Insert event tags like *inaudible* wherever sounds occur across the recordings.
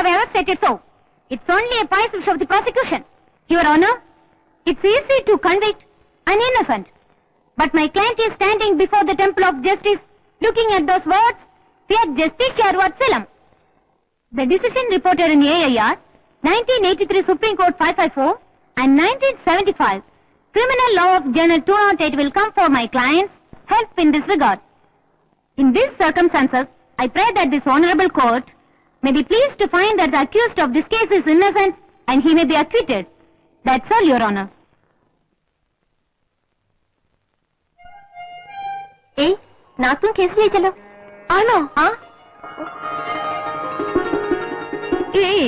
have ever stated so. It's only a wish of the prosecution. Your Honor, it's easy to convict an innocent. But my client is standing before the temple of justice, looking at those words, Fiat Justitia Ruat Selam. The decision reported in AIR, 1983 Supreme Court 554 and 1975 Criminal Law of Journal 208 will come for my client's help in this regard. In these circumstances, I pray that this honorable court may be pleased to find that the accused of this case is innocent and he may be acquitted. That's all, Your Honor. ഏയ് നാത്തും case ജയിച്ചല്ലോ ആണോ ആ ഏയ്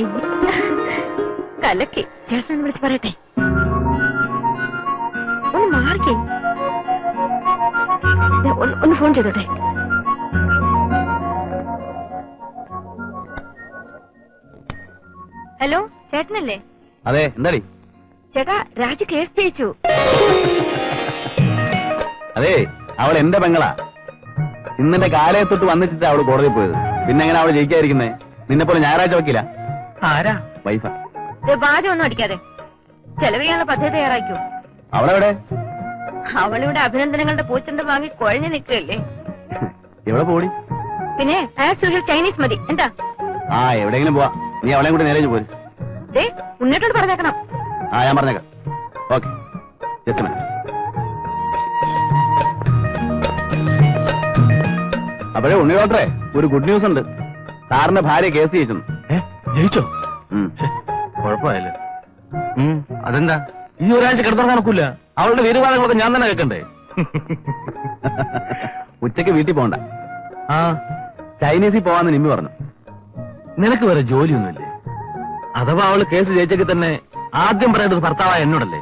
കലക്കി ചേട്ടൻ വിളിച്ച് പറയട്ടെ ഒന്ന് മാറിക്കേ ദേ, ഒന്ന് ഒന്ന് ഫോൺ ചെയ്തോട്ടെ ഹലോ ചേട്ടനല്ലേ? അതെ എന്താടി? ചേട്ടാ രാജു കേസ് ജയിച്ചു. അതെ അവൾ എന്റെ പെങ്ങളാ. ഇന്നെന്റെ കാലയത്തൊട്ട് വന്നിട്ട് അവൾ കോടതി പോയത്. പിന്നെ എങ്ങനെ അവൾ ജയിക്കാതിരിക്കുന്നേ? നിന്നെ പോലെ ഞായറാഴ്ച വെക്കില്ല ആരാ? വൈഫ. പാചകം ഒന്നും അടിക്കാതെ. ചെലവ് ഞങ്ങൾ പദ്ധതി തയ്യാറാക്കൂ അവളെവിടെ? അവളിവിടെ അഭിനന്ദനങ്ങളുടെ പൂച്ചണ്ട് വാങ്ങി കൊഴഞ്ഞു നിൽക്കുകയല്ലേ? എവിടെ പോടി. പിന്നെ ചൈനീസ് മതി. എന്താ? ആ എവിടെയെങ്കിലും പോവാ. നീ അവളെയും കൂടെ നേരെ പോര്. ഉണ്ണിട്ടോട് പറഞ്ഞേക്കണം. ആ ഞാൻ പറഞ്ഞേക്കാം. ഓക്കെ. ജസ്റ്റ് അപ്പോഴേ ഉണ്ണി ഡോക്ടറെ ഒരു ഗുഡ് ന്യൂസ് ഉണ്ട്. സാറിന്റെ ഭാര്യ കേസ് ജയിച്ചു? ജയിച്ചോ കുഴപ്പമായില്ലേ? അതെന്താ? ഈ ഒരാഴ്ച കിടത്താൻ നടക്കൂല. അവളുടെ വീരുവാദങ്ങളൊക്കെ ഞാൻ തന്നെ കേൾക്കണ്ടേ? ഉച്ചയ്ക്ക് വീട്ടിൽ പോകണ്ട ആ. ചൈനീസിൽ പോവാന്ന് നിമ്മി പറഞ്ഞു. നിനക്ക് വേറെ ജോലിയൊന്നുമില്ലേ? അഥവാ അവൾ കേസ് ജയിച്ചെങ്കിൽ തന്നെ ആദ്യം പറയേണ്ടത് ഭർത്താവായ എന്നോടല്ലേ?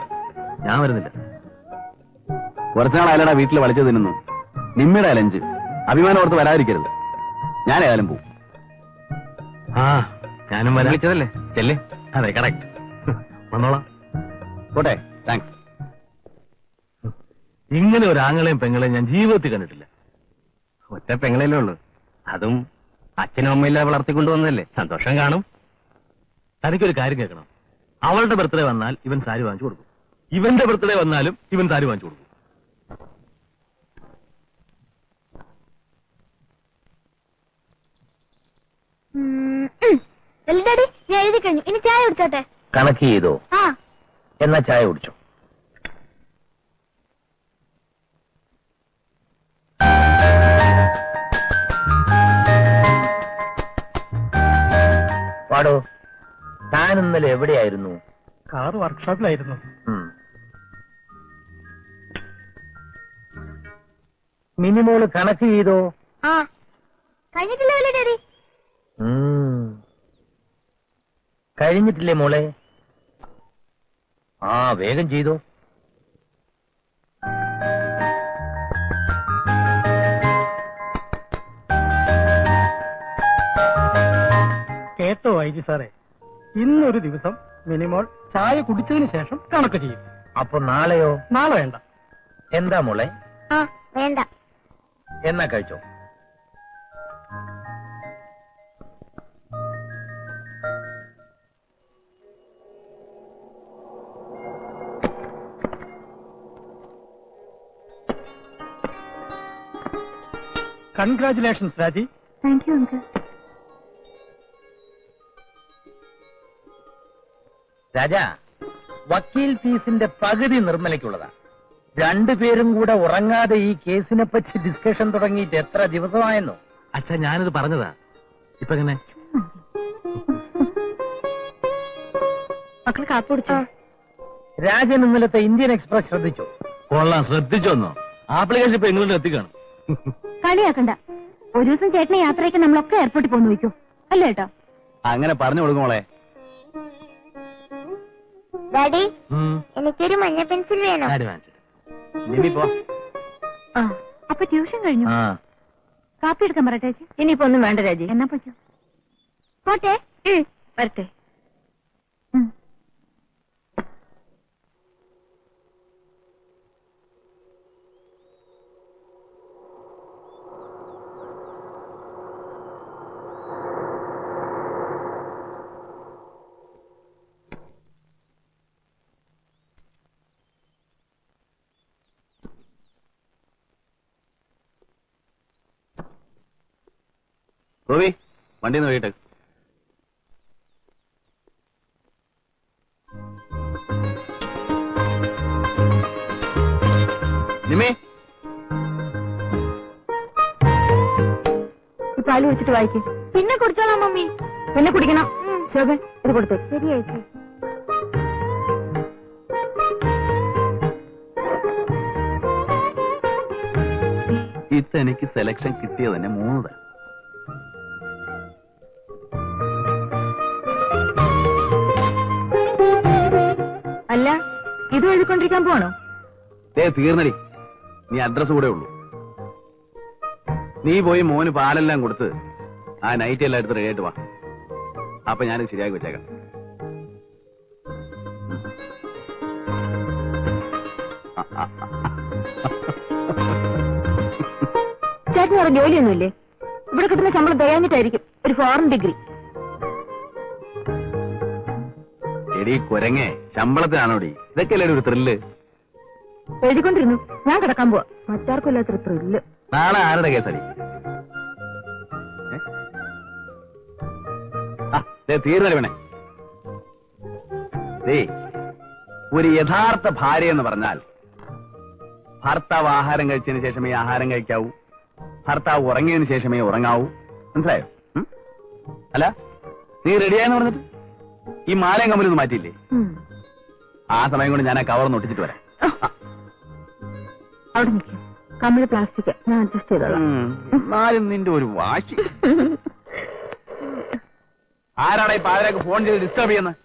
ഞാൻ വരുന്നില്ല. കുറച്ചുനാൾ വീട്ടിൽ വളിച്ചു തിന്നുന്നു. നിമ്മിയുടെ അലഞ്ച്. അഭിമാനം ഓർത്ത് വരാതിരിക്കരുത്. ഞാൻ ഏതായാലും പോവും. ആ ഞാനും വരാം. വിളിച്ചതല്ലേ? ചെല്ലേ. അതെ കറക്റ്റ് വന്നോളാം. പോട്ടെ താങ്ക്സ് ഇങ്ങനെ ഒരു ആങ്ങളെയും പെങ്ങളെയും ഞാൻ ജീവിതത്തിൽ കണ്ടിട്ടില്ല. ഒറ്റ പെങ്ങളല്ലേ ഉള്ളു. അതും അച്ഛനും അമ്മയില്ലാതെ വളർത്തിക്കൊണ്ടുവന്നതല്ലേ സന്തോഷം കാണും. തനിക്കൊരു കാര്യം കേൾക്കണം. അവളുടെ ബർത്ത്ഡേ വന്നാൽ ഇവൻ സാരി വാങ്ങിച്ചു കൊടുക്കും. ഇവന്റെ ബർത്ത്ഡേ വന്നാലും ഇവൻ സാരി വാങ്ങിച്ചു കൊടുക്കും. ഡാഡി ഞാൻ എഴുതി കഴിഞ്ഞു. ഇനി ചായ കുടിച്ചോട്ടെ? കണക്ക് ചെയ്തോ? ആ. എന്നാ ചായ കുടിച്ചോ? പാടോ? താൻ ഇന്നലെ എവിടെയായിരുന്നു? കാർ വർക്ക്ഷോപ്പിലായിരുന്നു. മിനിമോൾ കണക്ക് ചെയ്തോ? ആ ഡാഡി. കഴിഞ്ഞിട്ടില്ലേ മോളെ? ആ വേഗം ചെയ്തോ. കേട്ടോ വൈകി സാറേ. ഇന്നൊരു ദിവസം മിനിമോൾ ചായ കുടിച്ചതിന് ശേഷം കണക്ക് ചെയ്യും. അപ്പൊ നാളെയോ? നാളെ വേണ്ട. എന്താ മോളെ? ആ വേണ്ട. എന്നാ കഴിച്ചോ? കൺഗ്രാചുലേഷൻസ് രാജി താങ്ക് യു അങ്കിൾ രാജാ വക്കീൽ ഫീസിന്റെ പകുതി നിർമ്മലയ്ക്കുള്ളതാ രണ്ടുപേരും കൂടെ ഉറങ്ങാതെ ഈ കേസിനെ പറ്റി ഡിസ്കഷൻ തുടങ്ങിയിട്ട് എത്ര ദിവസമായെന്നോ? അച്ഛാ ഞാനിത് പറഞ്ഞതാ. ഇപ്പൊ എങ്ങനെ? മക്കൾ കാപ്പ് കുടിച്ചോ? രാജൻ ഇന്നലത്തെ ഇന്ത്യൻ എക്സ്പ്രസ് ശ്രദ്ധിച്ചു? കൊള്ളാം ശ്രദ്ധിച്ചോന്നോ? ആപ്ലിക്കേഷൻ ഇപ്പൊ ഇംഗ്ലണ്ടിൽ എത്തിക്കാണ്. കളിയാക്കണ്ട. ഒരു ദിവസം ചേട്ടനെ യാത്രയ്ക്ക് നമ്മളൊക്കെ എയർപോർട്ടിൽ പോന്നു വയ്ക്കും അല്ലേട്ടോ അങ്ങനെ പറഞ്ഞു കൊടുക്കും മോളെ. ഡാഡി എനിക്കൊരു മഞ്ഞ പെൻസിൽ വേണം. നിമ്മി പോ. ആ അപ്പൊ ട്യൂഷൻ കഴിഞ്ഞു. ആ. കാപ്പി എടുക്കാൻ പറയട്ടെ ചേച്ചി. ഇനിയിപ്പോ ഒന്നും വേണ്ട രാജി. എന്നാ പോയിക്കോ. പോട്ടെ. വരട്ടെ. ഗോപി വണ്ടി വീട്ട് നിമേ ഈ പാൽ കുടിച്ചിട്ട് വായിക്കും. പിന്നെ കുടിച്ചോളാം മമ്മി. പിന്നെ കുടിക്കണം. ശോഭൻ ഇത് കൊടുത്തു. ശരിയായി ഇതെനിക്ക് സെലക്ഷൻ കിട്ടിയത് തന്നെ മൂന്ന് തരം. ഇത് എഴുതിക്കൊണ്ടിരിക്കാൻ പോണോ? ദേ തീർന്നടി. നീ അഡ്രസ് കൂടെ ഉള്ളൂ. നീ പോയി മോന് പാലെല്ലാം കൊടുത്ത് ആ നൈറ്റ് എല്ലാം എടുത്ത് റെഡിയായിട്ട് വാ. അപ്പൊ ഞാൻ ശരിയാക്കി വെച്ചേക്കാം. ചേട്ടൻ. ചേട്ടന് വേറെ ജോലിയൊന്നുമില്ലേ? ഇവിടെ കിട്ടുന്ന ശമ്പളം തികഞ്ഞിട്ടായിരിക്കും ഒരു ഫോറിൻ ഡിഗ്രി എടി കുരങ്ങേ ശമ്പളത്തിനാണോടി ഇതൊക്കെയല്ലേ ഒരു ത്രില്ല് എഴുതിക്കൊണ്ടിരുന്നു. ഞാൻ കിടക്കാൻ പോവാ. മറ്റാർക്കും ഇല്ലാത്തൊരു ത്രില്ല് നാളെ ആരുടെ കേസടി? തീർന്നടി വേണേ ഒരു യഥാർത്ഥ ഭാര്യ എന്ന് പറഞ്ഞാൽ ഭർത്താവ് ആഹാരം കഴിച്ചതിന് ശേഷമേ ആഹാരം കഴിക്കാവൂ. ഭർത്താവ് ഉറങ്ങിയതിന് ശേഷമേ ഉറങ്ങാവൂ. മനസ്സിലായോ? അല്ല നീ റെഡിയായെന്ന് പറഞ്ഞിട്ട്? ഈ മാലയും കമ്മലൊന്നും മാറ്റിയില്ലേ? ആ സമയം കൊണ്ട് ഞാൻ ആ കവർ ഒട്ടിച്ചിട്ട് വരാം. അവിടെ നിൽക്കും കമ്പിളി പ്ലാസ്റ്റിക് ഞാൻ അഡ്ജസ്റ്റ് ചെയ്തോളാം. എന്നാലും നിന്റെ ഒരു വാശി. ആരാടാ ഈ പാതിരാക്ക് ഫോൺ ചെയ്ത് ഡിസ്റ്റർബ് ചെയ്യുന്നത്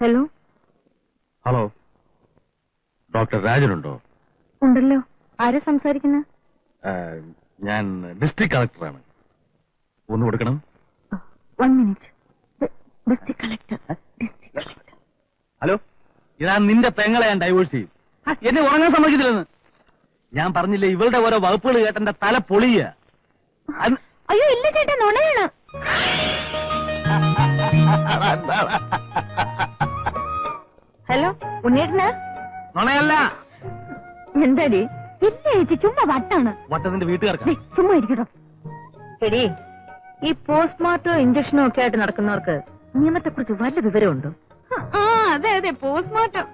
ഹലോ ഹലോ ഡോക്ടർ രാജനുണ്ടോ ഉണ്ടല്ലോ. ആരാ സംസാരിക്കുന്ന? ഞാൻ ഡിസ്ട്രിക്ട് കളക്ടറാണ് ഒന്ന് കൊടുക്കണം. വൺ മിനിറ്റ് കളക്ടർ ഹലോ ഇതാ നിന്റെ പെങ്ങളെ ഞാൻ ഡൈവോഴ്സ് ചെയ്യും. എന്നെ ഉറങ്ങാൻ സമ്മതിക്കില്ലെന്ന് ഞാൻ പറഞ്ഞില്ലേ ഇവളുടെ ഓരോ വകുപ്പുകൾ കേട്ടെന്റെ തല പൊളിയ. അയ്യോ ഇല്ല ചേട്ടാ നുണയാണ്. ഹലോ ഉണ്ണേട്ടനാ നുണയല്ല. എന്താടി? ഇല്ല ചേച്ചി ചുമ്മാ വട്ടാണ്. വട്ടത്തിന്റെ വീട്ടുകാർക്ക്. ചുമ്മാ ഇരിക്കട്ടോ. എടി ഈ പോസ്റ്റ്മോർട്ടോ ഇഞ്ചക്ഷനോ ഒക്കെ ആയിട്ട് നടക്കുന്നവർക്ക് നിയമത്തെ കുറിച്ച് വല്ല വിവരമുണ്ടോ? ആ അതെ അതെ പോസ്റ്റ്മോർട്ടം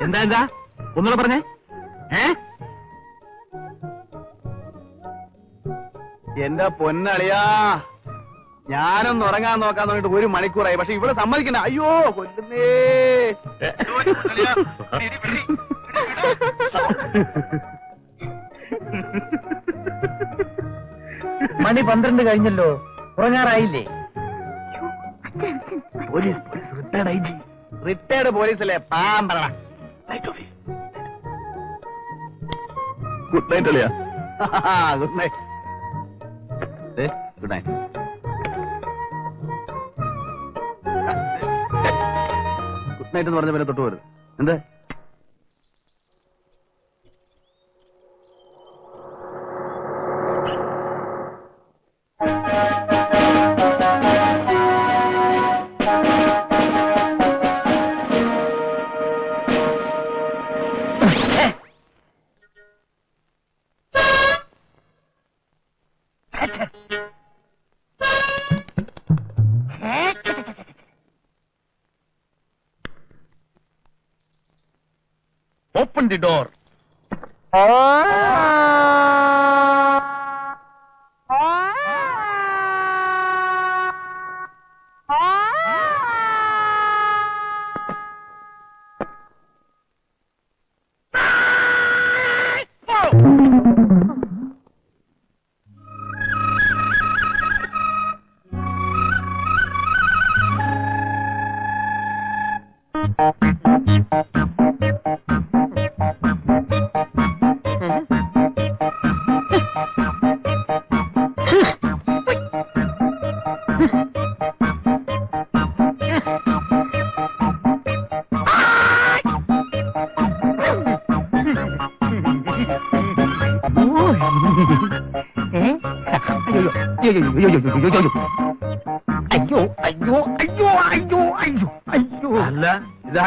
എന്താ എന്താ? ഒന്നുകൂടെ പറഞ്ഞേ. ഏ? എന്റെ പൊന്നളിയാ ഞാനൊന്ന് ഉറങ്ങാൻ നോക്കാൻ തുടങ്ങിട്ട് ഒരു മണിക്കൂറായി. പക്ഷെ ഇവിടെ സമ്മതിക്കണ്ട. അയ്യോ കൊല്ലുന്നേ. *laughs* *laughs* മണി പന്ത്രണ്ട് കഴിഞ്ഞല്ലോ. ഉറങ്ങാറായില്ലേ? Police retired I G. Retired പോലീസല്ലേ പാമ്പറ good night അല്ലയാ good night good night good night എന്ന് പറഞ്ഞ പിന്നെ തൊട്ട് പോരുത്. എന്ത്? ഓപ്പൺ ദി ഡോർ അയ്യോ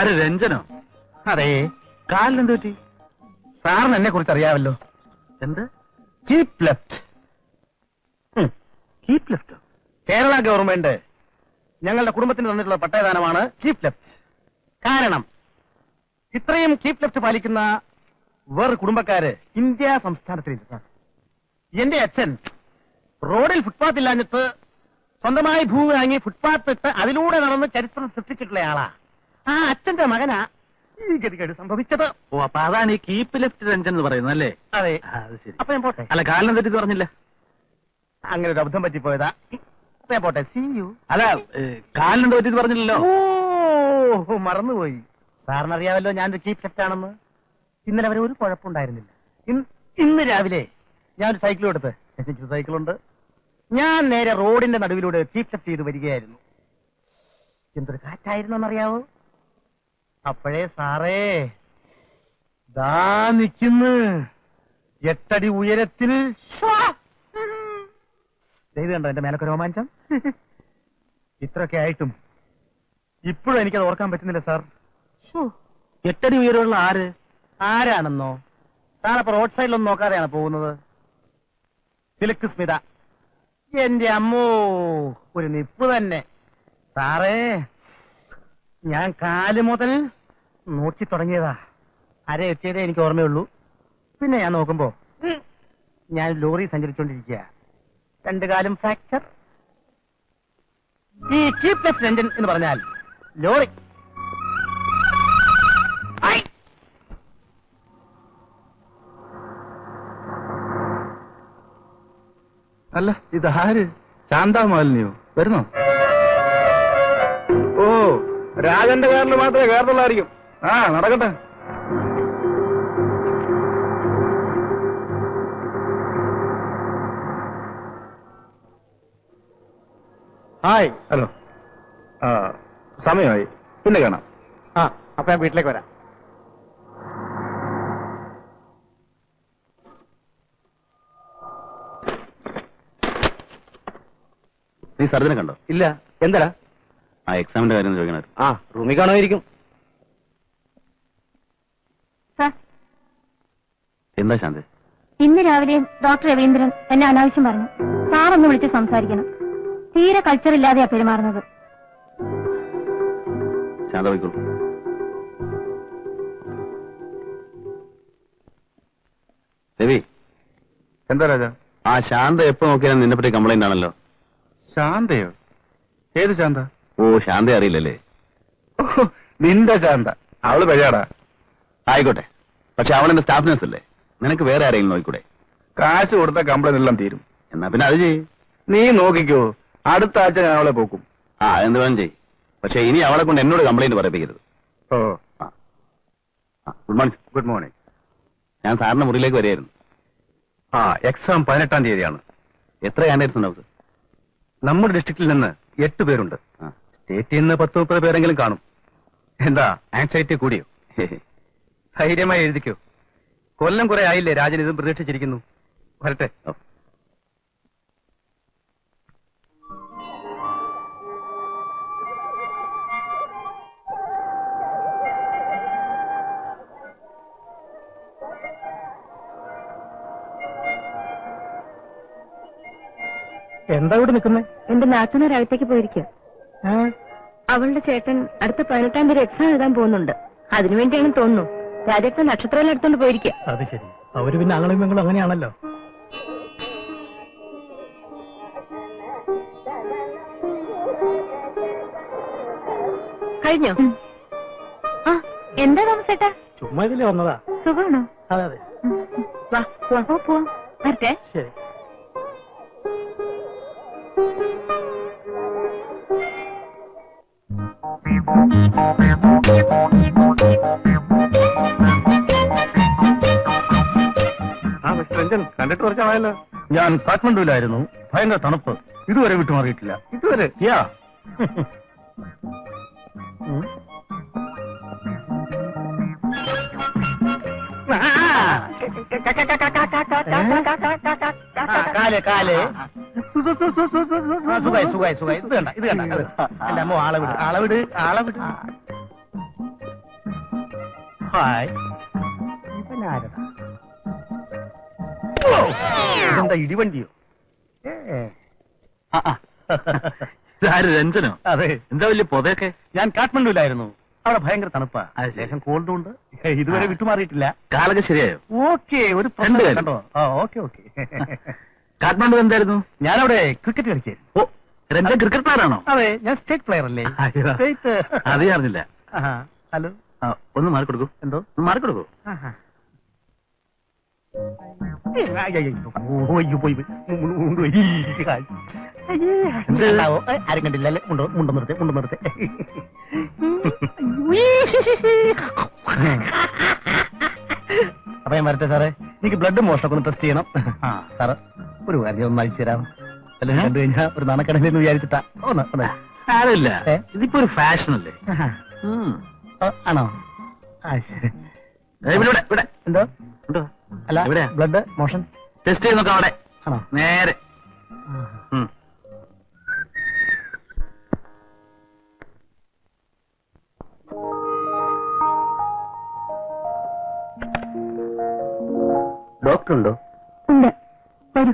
ഇതാര് രഞ്ജനോ അതെ കാലിനെന്ത് പറ്റി? സാറിന് എന്നെ കുറിച്ച് അറിയാമല്ലോ എന്ത്? Keep left keep left Kerala government ഞങ്ങളുടെ കുടുംബത്തിന് തന്നിട്ടുള്ള പട്ടയദാനമാണ് കീപ് ലെഫ്റ്റ് കാരണം ഇത്രയും കീപ് ലെഫ്റ്റ് പാലിക്കുന്ന വേറെ കുടുംബക്കാര് ഇന്ത്യ സംസ്ഥാനത്തിലില്ല. സാർ എന്റെ അച്ഛൻ റോഡിൽ ഫുട്പാത്ത് ഇല്ലാഞ്ഞിട്ട് സ്വന്തമായി ഭൂമി വാങ്ങി ഫുട്പാത്ത് ഇട്ട് അതിലൂടെ നടന്ന് ചരിത്രം സൃഷ്ടിച്ചിട്ടുള്ള ആളാ. ആ അച്ഛന്റെ മകനാ. ഈ ഗതികേട് സംഭവിച്ചത്. ഓ അപ്പൊ അതാണ് ഈ കീപ്പ് ലെഫ്റ്റ് രഞ്ജൻ എന്ന് പറയുന്നത് അല്ലേ? അതെ. അത് ശരി. അപ്പൊ ഞാൻ പോട്ടെ. അല്ല കാലം തെറ്റി പറഞ്ഞില്ല? അങ്ങനെ ഒരു അബദ്ധം പറ്റിപ്പോയതാ. അപ്പൊ ഞാൻ പോട്ടെ. സി യു അല്ല കാലിനെ പറ്റി പറഞ്ഞില്ലല്ലോ. ഓ മറന്നുപോയി. സാറിനറിയാമല്ലോ ഞാനൊരു ചീഫ് ലെഫ്റ്റ് ആണെന്ന്. ഇന്നലെ വരെ ഒരു കുഴപ്പമുണ്ടായിരുന്നില്ല. ഇന്ന് രാവിലെ ഞാനൊരു സൈക്കിൾ എടുത്ത് എനിക്ക് സൈക്കിളുണ്ട്. ഞാൻ നേരെ റോഡിന്റെ നടുവിലൂടെ ചീഫ് ലെഫ്റ്റ് ചെയ്ത് വരികയായിരുന്നു. എന്തൊരു കാറ്റായിരുന്നു എന്നറിയാവോ? അപ്പോഴേ സാറേ. ദാ നിൽക്കുന്നു. എട്ടടി ഉയരത്തിൽ കണ്ടോ എന്റെ മേലൊക്കെ രോമാഞ്ചം? ഇത്രയൊക്കെ ആയിട്ടും ഇപ്പോഴും എനിക്കത് ഓർക്കാൻ പറ്റുന്നില്ല സാർ. എട്ടടി ഉയരമുള്ള ആര്? ആരാണെന്നോ? സാർ അപ്പൊ റോഡ് സൈഡിലൊന്നും നോക്കാതെയാണ് പോകുന്നത്? സിലക്ക് സ്മിത. എന്റെ അമ്മോ ഒരു നിപ്പ് തന്നെ. സാറേ ഞാൻ കാൽ മുതൽ നോക്കി തുടങ്ങിയതാ. അര എത്തിയതേ എനിക്ക് ഓർമ്മയുള്ളൂ. പിന്നെ ഞാൻ നോക്കുമ്പോ ഞാൻ ലോറി സഞ്ചരിച്ചുകൊണ്ടിരിക്കുക രണ്ടു കാലും ഫ്രാക്ചർ ഈ ചീഫ് ലെഫ്റ്റ് എഞ്ചിൻ എന്ന് പറഞ്ഞാൽ ലോറി. അല്ല ഇത് ആര് ശാന്താമാലിനിയോ വരുന്നോ? രാജന്റെ കാറിൽ മാത്രമേ കയറുള്ളായിരിക്കും ആ നടക്കട്ടെ. ഹായ്. ഹലോ. ആ സമയമായി. പിന്നെ കാണാം. ആ അപ്പൊ ഞാൻ വീട്ടിലേക്ക് വരാം. നീ സർജനെ കണ്ടോ? ഇല്ല. എന്താ ആ എക്സാമിന്റെ കാര്യം ചോദിക്കണത് ആ റൂമിൽ കാണുമായിരിക്കും. സർ. എന്താ ശാന്തി? ഇന്ന് രാവിലെ ഡോക്ടർ രവീന്ദ്രൻ എന്നെ അനാവശ്യം പറഞ്ഞു. സാറൊന്ന് വിളിച്ച് സംസാരിക്കണം. തീരെ കൾച്ചർ ഇല്ലാതെയാ പെരുമാറുന്നത്. ശാന്ത പോയിക്കോളൂ. രവി. എന്താ രാജ? ആ ശാന്ത എപ്പോ നോക്കിയാലും നിന്നെ പറ്റി കംപ്ലൈന്റ് ആണല്ലോ. ശാന്തയോ? ഏത് ശാന്ത? ഓ ശാന്ത അറിയില്ലല്ലേ? നിന്റെ ശാന്ത. അവൾ പഴയാടാ ആയിക്കോട്ടെ. പക്ഷെ അവളെന്റെ സ്റ്റാഫ് നഴ്സ് അല്ലേ? നിനക്ക് വേറെ ആരെങ്കിലും നോക്കിക്കൂടെ? കാശ് കൊടുത്ത കംപ്ലൈന്റ് എല്ലാം തീരും. എന്നാ പിന്നെ അത് ചെയ്യ്. നീ നോക്കിക്കോ. അടുത്ത ആഴ്ച ഞാൻ അവളെ പോക്കും. ആ എന്ത് വേണം ചെയ് പക്ഷെ ഇനി അവളെ കൊണ്ട് എന്നോട് കംപ്ലൈന്റ് പറയിപ്പിക്കരുത്. ഓ. ഗുഡ് മോർണിംഗ് ഗുഡ് മോർണിംഗ് ഞാൻ സാറിന്റെ മുറിയിലേക്ക് വരികയായിരുന്നു. ആ എക്സാം പതിനെട്ടാം തീയതിയാണ്. എത്ര കാൻഡിഡേറ്റ്സ് ഉണ്ടാവും നമ്മുടെ ഡിസ്ട്രിക്റ്റിൽ നിന്ന് എട്ട് പേരുണ്ട്. സ്റ്റേറ്റിൽ നിന്ന് പത്ത് മുപ്പത് പേരെങ്കിലും കാണും. എന്താ ആൻസൈറ്റി കൂടിയോ? ധൈര്യമായി എഴുതിക്കോ. കൊല്ലം കുറെ ആയില്ലേ രാജൻ ഇതും പ്രതീക്ഷിച്ചിരിക്കുന്നു. വരട്ടെ. എന്താ ഇവിടെ നിൽക്കുന്നേ? എന്റെ നാത്തൂനൊരകത്തേക്ക് പോയിരിക്കുക അവളുടെ ചേട്ടൻ അടുത്ത പതിനെട്ടാം തീയതി എക്സാം എഴുതാൻ പോകുന്നുണ്ട്. അതിനുവേണ്ടിയാണ് തോന്നുന്നു. രാജേട്ടൻ നക്ഷത്രം എടുത്തോണ്ട് പോയിരിക്കുക അത് ശരി. അവർ പിന്നെ ആങ്ങളും പെങ്ങളും അങ്ങനെയാണല്ലോ. കഴിഞ്ഞോ? ആ എന്താ താമസേട്ടാ? ചുമ്മാ ഇതിലേ വന്നതാ. സുഖമാണോ അതെ അതെ. വാ പോവാ. പോവാ പോവാം. വരട്ടെ. ശരി. മിസ്റ്റർ രഞ്ജൻ കണ്ടിട്ട് കുറച്ചാണല്ലോ ഞാൻ കാഠ്മണ്ഡുവിലായിരുന്നു. ഭയങ്കര തണുപ്പ്. ഇതുവരെ വിട്ടുമാറിയിട്ടില്ല ഇതുവരെ? യാ. കാൽ കാൽ. സുഖായി സുഖായി സുഖായി. ഇത് കണ്ട ഇത് കണ്ട എന്റെ അമ്മ ഹായ്. ഇതെന്താ ഇടിവണ്ടിയോ? രഞ്ജനോ? അതെ. എന്താ വലിയ പൊതയൊക്കെ? ഞാൻ കാഠ്മണ്ഡുവിലായിരുന്നു. അവിടെ ഭയങ്കര തണുപ്പാ. ശേഷം കോൾഡും ഉണ്ട്. ഇതുവരെ വിട്ടുമാറിയിട്ടില്ല. കാലൊക്കെ ശരിയായോ? ഓക്കെ ഒരു പ്രശ്നം കണ്ടോ? ആ ഓക്കെ ഓക്കെ. *laughs* കാഠ്മണ്ഡു എന്തായിരുന്നു? ഞാനവിടെ ക്രിക്കറ്റ് കളിക്കായിരുന്നു. ഓ രഞ്ജൻ ക്രിക്കറ്റ് പ്ലെയറാണോ അതെ ഞാൻ സ്റ്റേറ്റ് പ്ലെയർ അല്ലേ. സ്റ്റേറ്റ് അത് അറിഞ്ഞില്ല. ഹലോ. ആ, ഒന്ന് മാറി കൊടുക്കൂ എന്തോ മാറി കൊടുക്കൂ? ആരും കണ്ടില്ലല്ലേ മുണ്ടോ മുണ്ടോ നിർത്തെ മുണ്ടോ നിർത്തെ അപ്പൊ ഞാൻ വരട്ടെ സാറേ എനിക്ക് ബ്ലഡ് മോഷണമൊക്കെ ഒന്ന് ടെസ്റ്റ് ചെയ്യണം. ആ. സാറ് ഒരു കാര്യം ഒന്ന് അയച്ചു തരാം. അല്ല? കണ്ടു കഴിഞ്ഞാൽ ഒരു നാണക്കടലെന്ന് വിചാരിച്ചിട്ടാ. ഒന്ന് ഒന്ന്. സാരമില്ല? ഇതിപ്പോ ഒരു ഫാഷൻ അല്ലേ? ആണോ? എന്തോ? ഉണ്ടോ? അല്ല ബ്ലഡ് മോഷൻ ടെസ്റ്റ് ചെയ്ത് നോക്കാം അവിടെ. ആണോ? നേരെ. ഡോക്ടർ ഉണ്ടോ ഉണ്ട്. വരൂ.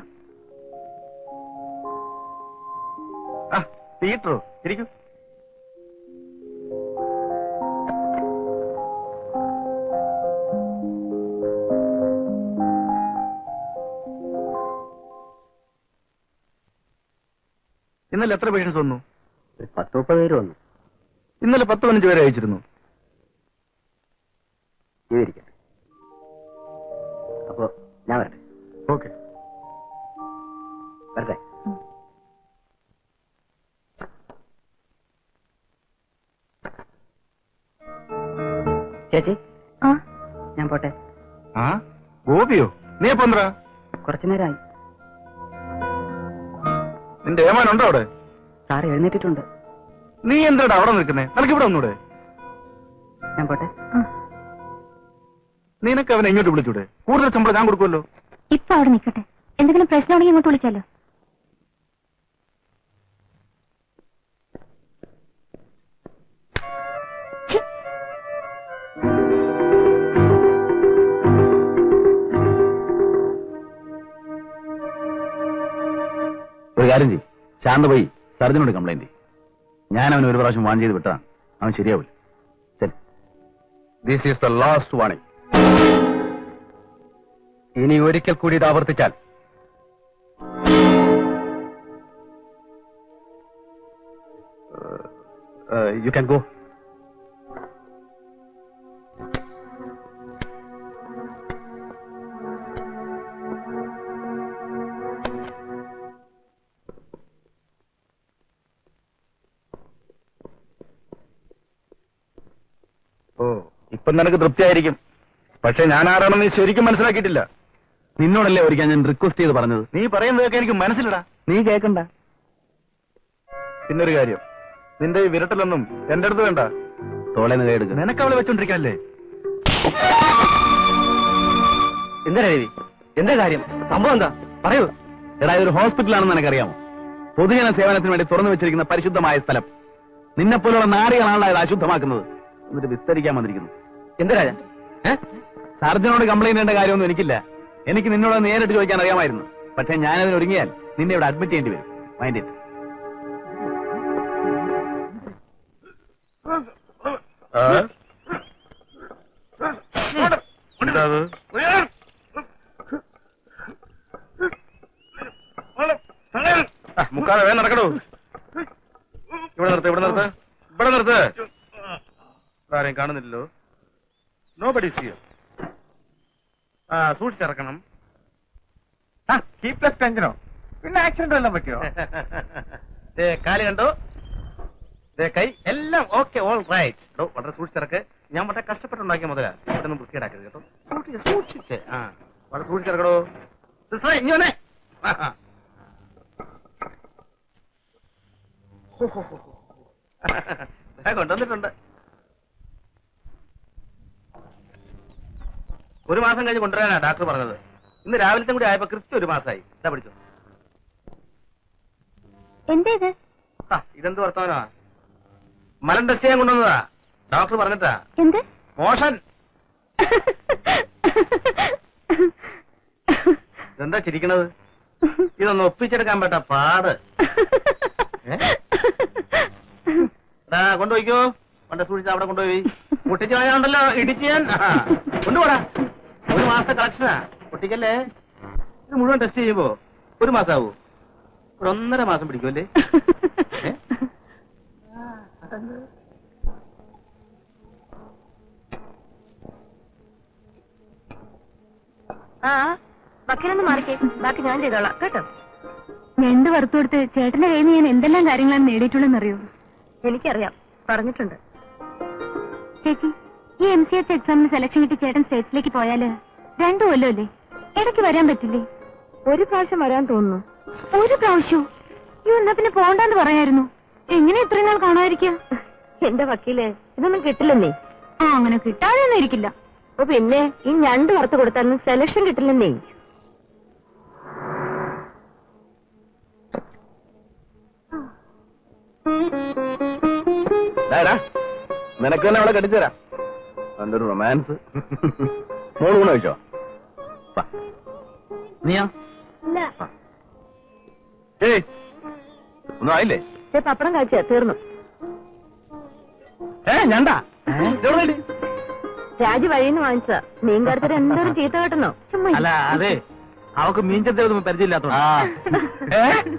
ആ തിയേറ്ററോ ഇരിക്കൂ. ഇന്നലെ എത്ര പേഷ്യൻസ് വന്നു? പത്ത് മുപ്പത് പേര് വന്നു. ഇന്നലെ പത്ത് പതിനഞ്ച് പേരെ അയച്ചിരുന്നു. ജീവിരിക്കട്ടെ അപ്പോ ഞാൻ വരട്ടെ. ഓക്കെ. വരട്ടെ. ചേച്ചി? ആ. ഞാൻ പോട്ടെ. ആ? ഗോപിയോ? നീ എപ്പോ കുറച്ചു നേരമായി നിന്റെ ഏമാനുണ്ടോ അവിടെ? സാറ് എഴുന്നേറ്റിട്ടുണ്ട്. നീ എന്താടാ അവിടെ നിൽക്കുന്നേ? നിനക്ക് ഇവിടെ ഒന്നൂടെ ഞാൻ പോട്ടെ. നിനക്ക് അവനെ ഇങ്ങോട്ട് വിളിച്ചൂടെ? കൂടുതൽ ശമ്പളം ഞാൻ കൊടുക്കുമല്ലോ. ഇപ്പൊ അവിടെ നിൽക്കട്ടെ. എന്തെങ്കിലും പ്രശ്നമാണെങ്കിൽ ഇങ്ങോട്ട് വിളിച്ചാലോ ഒരു കാര്യം ചെയ്യും. ശാന്ത പോയി സർജനോട് കംപ്ലൈന്റ് ഞാൻ അവൻ ഒരു പ്രാവശ്യം വാൺ ചെയ്ത് വിട്ടതാണ്. അവൻ ശരിയാവില്ല. ശരി. ദിസ് ഈസ് ദ ലാസ്റ്റ് ഇനി ഒരിക്കൽ കൂടി ഇത് ആവർത്തിച്ചാൽ. യു ക്യാൻ ഗോ നിനക്ക് തൃപ്തിയായിരിക്കും. പക്ഷെ ഞാൻ ആരാണെന്ന് നീ ശരിക്കും മനസ്സിലാക്കിയിട്ടില്ല. നിന്നോടല്ലേ ഒരിക്കൽ ഞാൻ റിക്വസ്റ്റ് ചെയ്ത് പറഞ്ഞത്? നീ പറയുന്നതൊക്കെ എനിക്ക് മനസ്സിലടാ. നീ കേൾക്കണ്ട പിന്നൊരു കാര്യം. നിന്റെ ഈ വിരട്ടലൊന്നും എന്റെ അടുത്ത് വേണ്ട. തോളേന്ന് കൈയെടുക്കുക നിനക്ക് അവളെ വെച്ചോണ്ടിരിക്കല്ലേ എന്താ രവി? എന്താ കാര്യം? സംഭവം എന്താ? പറയൂ. എടാ ഇതൊരു ഹോസ്പിറ്റലാണെന്ന് നിനക്കറിയാമോ? പൊതുജന സേവനത്തിന് വേണ്ടി തുറന്നു വെച്ചിരിക്കുന്ന പരിശുദ്ധമായ സ്ഥലം. നിന്നെപ്പോലുള്ള നാറികളാണല്ലോ ഇത് അശുദ്ധമാക്കുന്നത് എന്നിട്ട് വിസ്തരിക്കാൻ വന്നിരിക്കുന്നു. എന്താ രാജ? സർജനോട് കംപ്ലൈന്റ് ചെയ്യേണ്ട കാര്യമൊന്നും എനിക്കില്ല. എനിക്ക് നിന്നോട് നേരിട്ട് ചോദിക്കാൻ അറിയാമായിരുന്നു. പക്ഷെ ഞാനതിന് ഒരുങ്ങിയാൽ നിന്നെ ഇവിടെ അഡ്മിറ്റ് ചെയ്യേണ്ടി വരും. മൈൻഡ് ഇറ്റ് മുക്കാതെ വേഗം നടക്കണോ ഇവിടെ നിർത്ത് ഇവിടെ നിർത്ത്. ഇവിടെ നിർത്ത്. ആരെയും കാണുന്നില്ലല്ലോ. നോ ബഡി സി ആ സൂക്ഷിച്ചിറക്കണം കീപ് ടെൻഷനോ പിന്നെ ആക്സിഡന്റ് എല്ലാം പറ്റിയോ? കാൽ കണ്ടോ? കൈ എല്ലാം ഓക്കെ ഓൾ റൈറ്റ് വളരെ സൂക്ഷിച്ചിറക്ക്. ഞാൻ വളരെ കഷ്ടപ്പെട്ടുണ്ടാക്കിയ മുതലാ. ഇതൊന്നും വൃത്തിയിടാക്കരുത് കേട്ടോ. സൂക്ഷിച്ച് ആ വളരെ സൂക്ഷിച്ചിറക്കടോ. സിസ്റ്ററെ ഇങ്ങനെ കൊണ്ടുവന്നിട്ടുണ്ട്. ഒരു മാസം കഴിഞ്ഞ് കൊണ്ടുവരാനാ ഡാക്ടർ പറഞ്ഞത്. ഇന്ന് രാവിലത്തെ കൂടി ആയപ്പോ കൃത്യം ഒരു മാസമായി. ഇതാ പിടിച്ചു. എന്താ ഇത് ആ, ഇതെന്ത് വർത്തമാനമാ മലം ടെസ്റ്റ് ചെയ്യാൻ കൊണ്ടുവന്നതാ. ഡോക്ടർ പറഞ്ഞിട്ടാ. മോഷൻ. ഇതെന്താ ചിരിക്കണത്? ഇതൊന്ന് ഒപ്പിച്ചെടുക്കാൻ പറ്റ പാട്. കൊണ്ടുപോയിക്കോ. പണ്ട് സൂക്ഷിച്ച അവിടെ കൊണ്ടുപോയി. പൊട്ടിച്ച് കളയാണ്ടല്ലോ ഇടിച്ച് ഞാൻ. കൊണ്ടുപോടാ. ഒരു മാസത്തെ കളക്ഷനാ പൊട്ടിക്കല്ലേ? ഇത് മുഴുവൻ ടെസ്റ്റ് ചെയ്യുമ്പോ ഒരു മാസം ആവൂ ഒരു ഒന്നര മാസം പിടിക്കുമല്ലേ? *laughs* ആ വക്കീലൊന്ന് മാറിക്കേ. ബാക്കി ഞാൻ ചെയ്തോളാം. കേട്ടോ? ഞണ്ട് വറുത്തു കൊടുത്ത് ചേട്ടന്റെ കയ്യിൽ ഞാൻ എന്തെല്ലാം കാര്യങ്ങളാണ് നേടിയിട്ടുള്ളതെന്ന് അറിയോ? എനിക്കറിയാം. പറഞ്ഞിട്ടുണ്ട്. ചേച്ചി ഈ എം സി എച്ച് എക്സാമിന് സെലക്ഷൻ കിട്ടി ചേട്ടൻ സ്റ്റേറ്റ്സിലേക്ക് പോയാൽ രണ്ടു കൊല്ലമല്ലേ ഇടയ്ക്ക് വരാൻ പറ്റില്ലേ? ഒരു പ്രാവശ്യം വരാൻ തോന്നുന്നു. ഒരു പ്രാവശ്യം? ഈ എന്നാ പിന്നെ പോണ്ടെന്ന് പറയായിരുന്നു. എങ്ങനെ ഇത്രയും നാൾ കാണാതിരിക്കുക എന്റെ വക്കീലെ ഇതൊന്നും കിട്ടില്ലെന്നേ. ആ അങ്ങനെ കിട്ടാതെയൊന്നും ഇരിക്കില്ല. അപ്പൊ പിന്നെ ഈ ഞണ്ട് വറുത്ത് കൊടുത്താലും സെലക്ഷൻ കിട്ടില്ലെന്നേ. നിനക്ക് തന്നെ അവളെ കടിച്ചുതരാം എന്തൊരു റൊമാൻസ് മോൾ ഊണ് കഴിച്ചോ? വാ. നീയാ? ഏയ് ഒന്നും ആയില്ലേ? പപ്പടം കഴിച്ചേ തീർന്നു. ഏ ഞണ്ടാ? രാജി വഴിന്ന് വാങ്ങിച്ച കറുത്തത് എന്തൊരു ചീത്ത കേട്ടുന്നോ? അല്ല അതെ. അവക്ക് മീൻ പരിചയമില്ലാത്തോണ്ട്. ആ.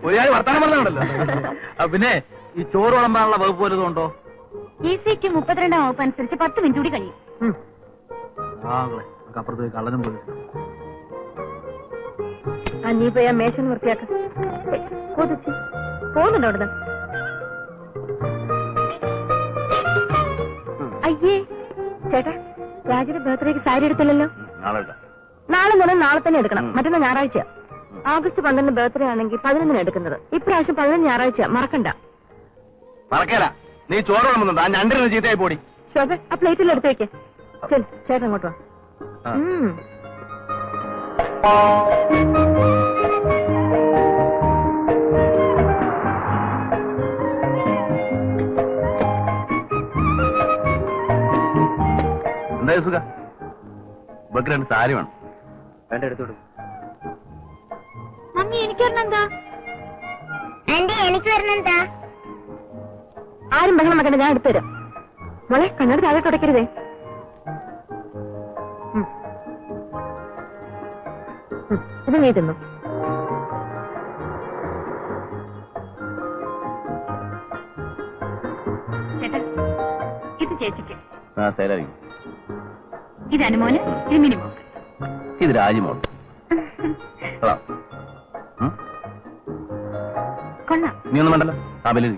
ഒരാൾ ഒരു വർത്താനം പറഞ്ഞുണ്ടല്ലോ ആ, പിന്നെ ഈ ചോറ് വിളമ്പാനുള്ള വകുപ്പ് വല്ലതും ഉണ്ടോ? ഇ സിക്ക് മുപ്പത്തിരണ്ടാം വകുപ്പ് അനുസരിച്ച് പത്ത് മിനിറ്റ് കൂടി കഴിയും. ആങ്ങളെ നമുക്ക് അപ്പുറത്ത് പോയി കള്ളനും പോയി ആ നീ പോയി ആ മേശൻ വൃത്തിയാക്ക. കൊതിച്ച് പോകുന്നുണ്ടോ അവിടുന്ന്? അയ്യേ ചേട്ടാ രാജയുടെ ബർത്ത്ഡേക്ക് സാരി എടുത്തില്ലല്ലോ? നാളെ മുതൽ നാളെ തന്നെ എടുക്കണം. മറ്റന്നാ ഞായറാഴ്ച ആഗസ്റ്റ് പന്ത്രണ്ട് ബർത്ത്ഡേ ആണെങ്കിൽ പതിനൊന്നിന് എടുക്കുന്നത്. ഇപ്രാവശ്യം പതിനൊന്ന് ഞായറാഴ്ച മറക്കണ്ട. മറക്കേല. നീ ചോറ് വിളമ്പുന്നുണ്ട് ആ ഞണ്ടിന് ചീത്തയായി പോടി. ശോഭ ആ പ്ലേറ്റിൽ എടുത്ത് വെക്കേ. ശരി ചേട്ടൻ അങ്ങോട്ട് വാ. ആ. ഉം. എന്താ സുഖ? ഇവക്ക് രണ്ട് സാരി വേണം. വേണ്ട എടുത്തോളൂ മമ്മി എനിക്ക് വരണെന്താ? ആന്റി എനിക്ക് വരണെന്താ? ആരും ബഹളം വെക്കണ്ട ഞാൻ എടുത്തുതരാം മോളെ കണ്ണട താഴെ തുടക്കരുതേ ഇത് നീ തിന്നു. ഇത് ചേച്ചിക്ക്. ആ ഇത് അനുമോന് ഇത് മിനിമോ ഇത് രാജിമോൾ? *laughs* കൊള്ളാം. നീ ഒന്നും വേണ്ടല്ലോ. ആ ബലി